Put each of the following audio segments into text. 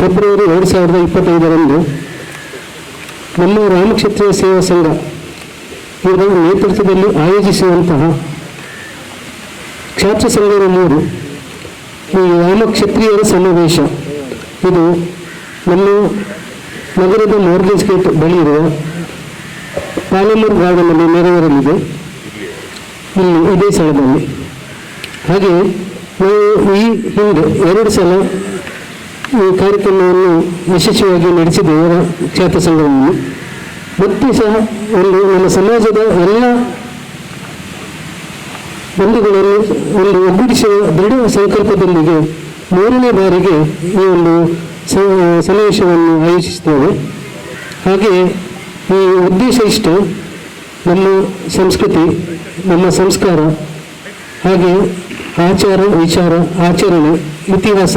February ಎರಡು ಸಾವಿರದ ಇಪ್ಪತ್ತೈದರಂದು ನಮ್ಮ ರಾಮಕ್ಷತ್ರಿಯ ಸೇವಾ ಸಂಘ ಇವರ ನೇತೃತ್ವದಲ್ಲಿ ಆಯೋಜಿಸುವಂತಹ ಕ್ಷಾತ್ರ ಸಂಘದ ಮೂರು ಈ ರಾಮಕ್ಷತ್ರಿಯರ ಸಮಾವೇಶ. ಇದು ನಮ್ಮ ನಗರದ ಮಾರ್ಗೇಜ್ ಗೇಟ್ ಬಳಿ ಇರುವ ಪಾಲಮೂರು ಗಾರ್ಡನಲ್ಲಿ ನೆರವೇರಲಿದೆ ಇಲ್ಲಿ ಇದೇ ಸ್ಥಳದಲ್ಲಿ. ಹಾಗೆ ನಾವು ಈ ಹಿಂದೆ ಎರಡು ಸಲ ಈ ಕಾರ್ಯಕ್ರಮವನ್ನು ಯಶಸ್ವಿಯಾಗಿ ನಡೆಸಿದ್ದೇವೆ ಕ್ಷೇತ್ರ ಸಂಘವನ್ನು. ಮತ್ತು ಸಹ ಒಂದು ನಮ್ಮ ಸಮಾಜದ ಎಲ್ಲ ಬಂಧುಗಳನ್ನು ಒಂದು ಒಗ್ಗೂಡಿಸುವ ದೃಢ ಸಂಕಲ್ಪದೊಂದಿಗೆ ಮೂರನೇ ಬಾರಿಗೆ ಈ ಒಂದು ಸಮಾವೇಶವನ್ನು ಆಯೋಜಿಸಿದ್ದೇವೆ ಹಾಗೆ ಈ ಉದ್ದೇಶ ಇಷ್ಟು ನಮ್ಮ ಸಂಸ್ಕೃತಿ, ನಮ್ಮ ಸಂಸ್ಕಾರ, ಹಾಗೆ ಆಚಾರ, ವಿಚಾರ, ಆಚರಣೆ, ಇತಿಹಾಸ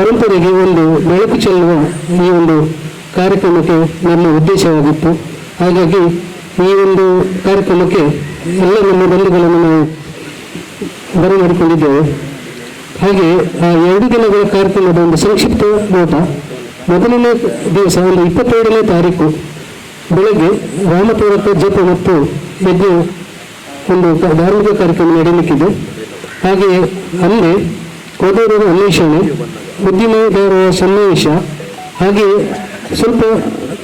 ಪರಂಪರೆಗೆ ಒಂದು ಬೆಳಕು ಚೆಲ್ಲುವ ಈ ಒಂದು ಕಾರ್ಯಕ್ರಮಕ್ಕೆ ನಮ್ಮ ಉದ್ದೇಶವಾಗಿತ್ತು. ಹಾಗಾಗಿ ಈ ಒಂದು ಕಾರ್ಯಕ್ರಮಕ್ಕೆ ಎಲ್ಲ ನಮ್ಮ ಬಂಧುಗಳನ್ನು ನಾವು ಬರಮಾಡಿಕೊಂಡಿದ್ದೇವೆ ಹಾಗೆ ಆ ಎರಡು ದಿನಗಳ ಕಾರ್ಯಕ್ರಮದ ಒಂದು ಸಂಕ್ಷಿಪ್ತ ನೋಟ. ಮೊದಲನೇ ದಿವಸ ಒಂದು ಇಪ್ಪತ್ತೆರಡನೇ ತಾರೀಕು ಬೆಳಗ್ಗೆ ರಾಮಪೂರಕ ಜಪ ಮತ್ತು ಯಜ್ಞ ಒಂದು ಧಾರ್ಮಿಕ ಕಾರ್ಯಕ್ರಮ ನಡೆಯಲಿಕ್ಕಿದೆ ಹಾಗೆಯೇ ಅಲ್ಲಿ ಕೋಟೂರರ ಅನ್ವೇಷಣೆ ಉದ್ಯಮದಾರರ ಸನ್ನಿವೇಶ. ಹಾಗೆ ಸ್ವಲ್ಪ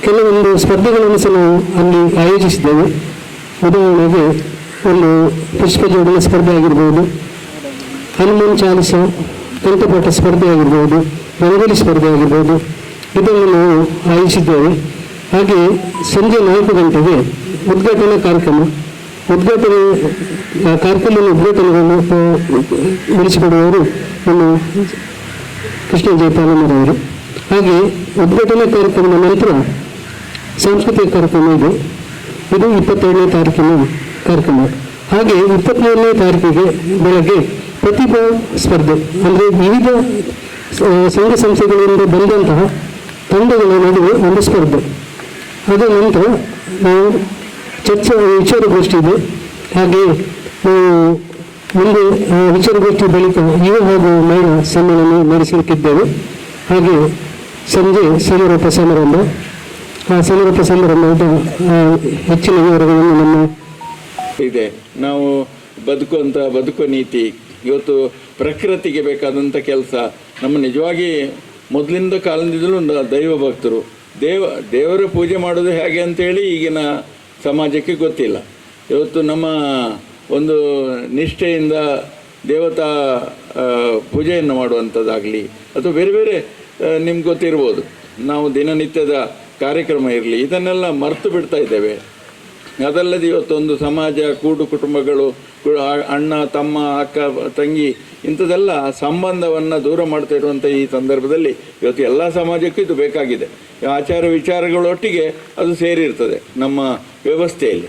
ಕೆಲವೊಂದು ಸ್ಪರ್ಧೆಗಳನ್ನು ಸಹ ನಾವು ಅಲ್ಲಿ ಆಯೋಜಿಸಿದ್ದೇವೆ. ಉದಾಹರಣೆಗೆ ಒಂದು ಪುಷ್ಪ ಜೋಡಣೆ ಸ್ಪರ್ಧೆ ಆಗಿರ್ಬೋದು, ಹನುಮಾನ್ ಚಾಲಿಸ, ಕಂಠಪಾಠ ಸ್ಪರ್ಧೆ ಆಗಿರ್ಬೋದು, ರಂಗೋಲಿ ಸ್ಪರ್ಧೆ ಆಗಿರ್ಬೋದು, ಇದನ್ನು ನಾವು ಆಯೋಜಿಸಿದ್ದೇವೆ. ಹಾಗೆ ಸಂಜೆ ನಾಲ್ಕು ಗಂಟೆಗೆ ಉದ್ಘಾಟನಾ ಕಾರ್ಯಕ್ರಮ, ಉದ್ಘಾಟನೆ ಕಾರ್ಯಕ್ರಮ ಉದ್ಘಾಟನೆಗಳನ್ನು ನಡೆಸಿಕೊಡುವವರು ನಮ್ಮ ಕೃಷ್ಣ ಜಯಪಾಲಮ್ಮರವರು ಹಾಗೆ ಉದ್ಘಾಟನಾ ಕಾರ್ಯಕ್ರಮದ ನಂತರ ಸಾಂಸ್ಕೃತಿಕ ಕಾರ್ಯಕ್ರಮ ಇದೆ. ಇದು ಇಪ್ಪತ್ತೆರಡನೇ ತಾರೀಕಿನ ಕಾರ್ಯಕ್ರಮ. ಹಾಗೆ ಇಪ್ಪತ್ತ್ಮೂರನೇ ತಾರೀಕಿಗೆ ಬೆಳಗ್ಗೆ ಪ್ರತಿಭಾ ಸ್ಪರ್ಧೆ, ಅಂದರೆ ವಿವಿಧ ಸಂಘ ಸಂಸ್ಥೆಗಳಿಂದ ಬಂದಂತಹ ತಂಡಗಳ ನಡುವೆ ಒಂದು ಸ್ಪರ್ಧೆ. ಅದರ ನಂತರ ನಾವು ಚರ್ಚೆ ವಿಚಾರಗೋಷ್ಠಿ ಇದೆ. ಹಾಗೆ ಆ ವಿಚಾರಗೋಷ್ಠಿ ಬಳಿಕ ಯುವ ಹಾಗೂ ಮಹಿಳಾ ಸಮ್ಮೇಳನ ನಡೆಸಲಿಕ್ಕಿದ್ದೇವೆ. ಹಾಗೆ ಸಂಜೆ ಸಮಾರೋಪ ಸಮಾರಂಭ ಆ ಸಮಾರೋಪ ಸಮಾರಂಭದ ಹೆಚ್ಚಿನ ವಿವರಗಳನ್ನು ನಮ್ಮ ಇದೆ. ನಾವು ಬದುಕುವಂಥ ಬದುಕುವ ನೀತಿ, ಇವತ್ತು ಪ್ರಕೃತಿಗೆ ಬೇಕಾದಂಥ ಕೆಲಸ, ನಮ್ಮ ನಿಜವಾಗಿ ಮೊದಲಿಂದ ಕಾಲದಿಂದಲೂ ಒಂದು ದೈವ ಭಕ್ತರು. ದೇವ, ದೇವರ ಪೂಜೆ ಮಾಡೋದು ಹೇಗೆ ಅಂತೇಳಿ ಈಗಿನ ಸಮಾಜಕ್ಕೆ ಗೊತ್ತಿಲ್ಲ. ಇವತ್ತು ನಮ್ಮ ಒಂದು ನಿಷ್ಠೆಯಿಂದ ದೇವತಾ ಪೂಜೆಯನ್ನು ಮಾಡುವಂಥದ್ದಾಗಲಿ, ಅಥವಾ ಬೇರೆ ಬೇರೆ ನಿಮ್ಗೆ ಗೊತ್ತಿರ್ಬೋದು. ನಾವು ದಿನನಿತ್ಯದ ಕಾರ್ಯಕ್ರಮ ಇರಲಿ, ಇದನ್ನೆಲ್ಲ ಮರೆತು ಬಿಡ್ತಾ ಇದ್ದೇವೆ. ಅದಲ್ಲದೆ ಇವತ್ತೊಂದು ಸಮಾಜ, ಕೂಡು ಕುಟುಂಬಗಳು ಅಣ್ಣ, ತಮ್ಮ, ಅಕ್ಕ, ತಂಗಿ, ಇಂಥದ್ದೆಲ್ಲ ಸಂಬಂಧವನ್ನು ದೂರ ಮಾಡ್ತಾ ಇರುವಂಥ ಈ ಸಂದರ್ಭದಲ್ಲಿ ಇವತ್ತು ಎಲ್ಲ ಸಮಾಜಕ್ಕೂ ಇದು ಬೇಕಾಗಿದೆ. ಆಚಾರ ವಿಚಾರಗಳೊಟ್ಟಿಗೆ ಅದು ಸೇರಿರ್ತದೆ ನಮ್ಮ ವ್ಯವಸ್ಥೆಯಲ್ಲಿ.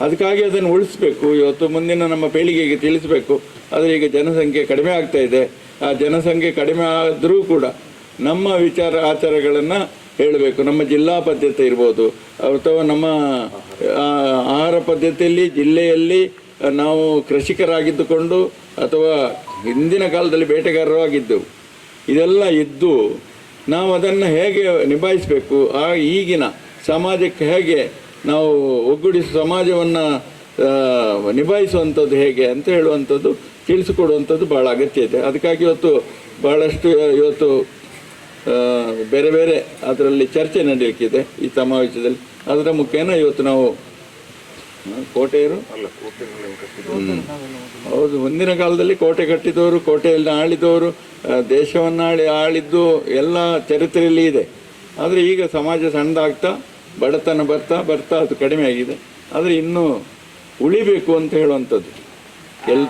ಅದಕ್ಕಾಗಿ ಅದನ್ನು ಉಳಿಸ್ಬೇಕು. ಇವತ್ತು ಮುಂದಿನ ನಮ್ಮ ಪೀಳಿಗೆಗೆ ತಿಳಿಸಬೇಕು. ಆದರೆ ಈಗ ಜನಸಂಖ್ಯೆ ಕಡಿಮೆ ಆಗ್ತಾ ಇದೆ. ಆ ಜನಸಂಖ್ಯೆ ಕಡಿಮೆ ಆದರೂ ಕೂಡ ನಮ್ಮ ವಿಚಾರ, ಆಚಾರಗಳನ್ನು ಹೇಳಬೇಕು. ನಮ್ಮ ಜಿಲ್ಲಾ ಪದ್ಧತಿ ಇರ್ಬೋದು. ಅಥವಾ ನಮ್ಮ ಆಹಾರ ಪದ್ಧತಿಯಲ್ಲಿ, ಜಿಲ್ಲೆಯಲ್ಲಿ ನಾವು ಕೃಷಿಕರಾಗಿದ್ದುಕೊಂಡು ಅಥವಾ ಹಿಂದಿನ ಕಾಲದಲ್ಲಿ ಬೇಟೆಗಾರರಾಗಿದ್ದೆವು ಇದೆಲ್ಲ ಇದ್ದು ನಾವು ಅದನ್ನು ಹೇಗೆ ನಿಭಾಯಿಸಬೇಕು? ಆ ಈಗಿನ ಸಮಾಜಕ್ಕೆ ಹೇಗೆ ನಾವು ಒಗ್ಗೂಡಿಸಿ ಸಮಾಜವನ್ನು ನಿಭಾಯಿಸುವಂಥದ್ದು ಹೇಗೆ ಅಂತ ಹೇಳುವಂಥದ್ದು ತಿಳಿಸಿಕೊಡುವಂಥದ್ದು ಭಾಳ ಅಗತ್ಯ ಇದೆ. ಅದಕ್ಕಾಗಿ ಇವತ್ತು ಭಾಳಷ್ಟು ಇವತ್ತು ಬೇರೆ ಬೇರೆ ಅದರಲ್ಲಿ ಚರ್ಚೆ ನಡೆಯಲಿಕ್ಕಿದೆ ಈ ಸಮಾವೇಶದಲ್ಲಿ. ಅದರ ಮುಖೇನ ಇವತ್ತು ನಾವು ಕೋಟೆಯರು. ಹೌದು ಮುಂದಿನ ಕಾಲದಲ್ಲಿ ಕೋಟೆ ಕಟ್ಟಿದವರು ಕೋಟೆಯಲ್ಲಿ ಆಳಿದವರು ದೇಶವನ್ನು ಆಳಿ ಆಳಿದ್ದು ಎಲ್ಲ ಚರಿತ್ರೆಯಲ್ಲಿ ಇದೆ. ಆದರೆ ಈಗ ಸಮಾಜ ಸಣ್ಣದಾಗ್ತಾ ಬಡತನ ಬರ್ತಾ ಬರ್ತಾ ಅದು ಕಡಿಮೆ ಆಗಿದೆ. ಆದರೆ ಇನ್ನೂ ಉಳಿಬೇಕು ಅಂತ ಹೇಳುವಂಥದ್ದು. ಎಲ್ರು